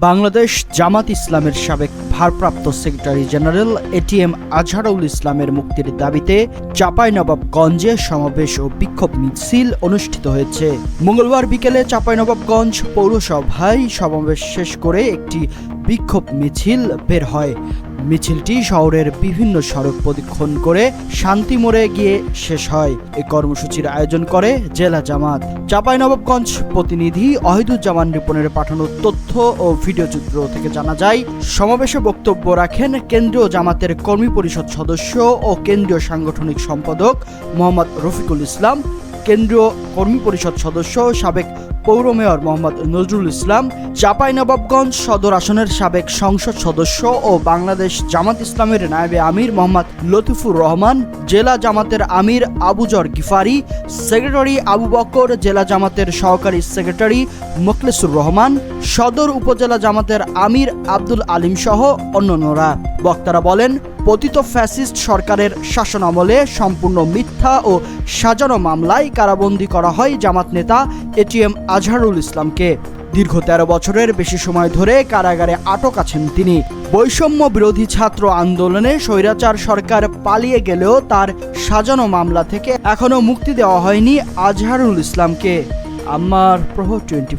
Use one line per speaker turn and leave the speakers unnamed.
বাংলাদেশ জামাত ইসলামের সাবেক ভারপ্রাপ্ত সেক্রেটারি জেনারেল এটিএম আজহারুল ইসলামের মুক্তির দাবিতে চাঁপাইনবাবগঞ্জে সমাবেশ ও বিক্ষোভ মিছিল অনুষ্ঠিত হয়েছে। মঙ্গলবার বিকেলে চাঁপাইনবাবগঞ্জ পৌরসভায় সমাবেশ শেষ করে একটি বিক্ষোভ মিছিল বের হয়। মিছিলটি শহরের বিভিন্ন সড়ক প্রদক্ষিণ করে শান্তি মোড়ে গিয়ে শেষ হয়। এই কর্মসূচির আয়োজন করে জেলা জামাত। চাঁপাইনবাবগঞ্জ প্রতিনিধি অহিদুজ্জামান রিপনের পাঠানো তথ্য ও ভিডিও চিত্র থেকে জানা যায়, সমাবেশে বক্তব্য রাখেন কেন্দ্রীয় জামাতের কর্মী পরিষদ সদস্য ও কেন্দ্রীয় সাংগঠনিক সম্পাদক মোহাম্মদ রফিকুল ইসলাম। কেন্দ্রীয় কর্মী পরিষদ সদস্য সাবেক পৌর মেয়র মোহাম্মদ নজরুল ইসলাম, চাঁপাইনবাবগঞ্জ সদর আসনের সাবেক সংসদ সদস্য ও বাংলাদেশ জামাত ইসলামের নায়েবে আমির মোহাম্মদ লতিফুর রহমান, জেলা জামাতের আমির আবুজর গিফারি, সেক্রেটারি আবু বকর, জেলা জামাতের সহকারী সেক্রেটারি মোখলেসুর রহমান, সদর উপজেলা জামাতের আমির আব্দুল আলিম সহ অন্যান্যরা। বক্তারা বলেন, পতিত ফ্যাসিস্ট সরকারের শাসনামলে সম্পূর্ণ মিথ্যা ও সাজানো মামলায় কারাবন্দী করা হয় জামাত নেতা এটিএম আজহারুল ইসলামকে। দীর্ঘ তেরো বছরের বেশি সময় ধরে কারাগারে আটক আছেন তিনি। বৈষম্য বিরোধী ছাত্র আন্দোলনে স্বৈরাচার সরকার পালিয়ে গেলেও তার সাজানো মামলা থেকে এখনও মুক্তি দেওয়া হয়নি আজহারুল ইসলামকে। আমার প্রহ টোয়েন্টি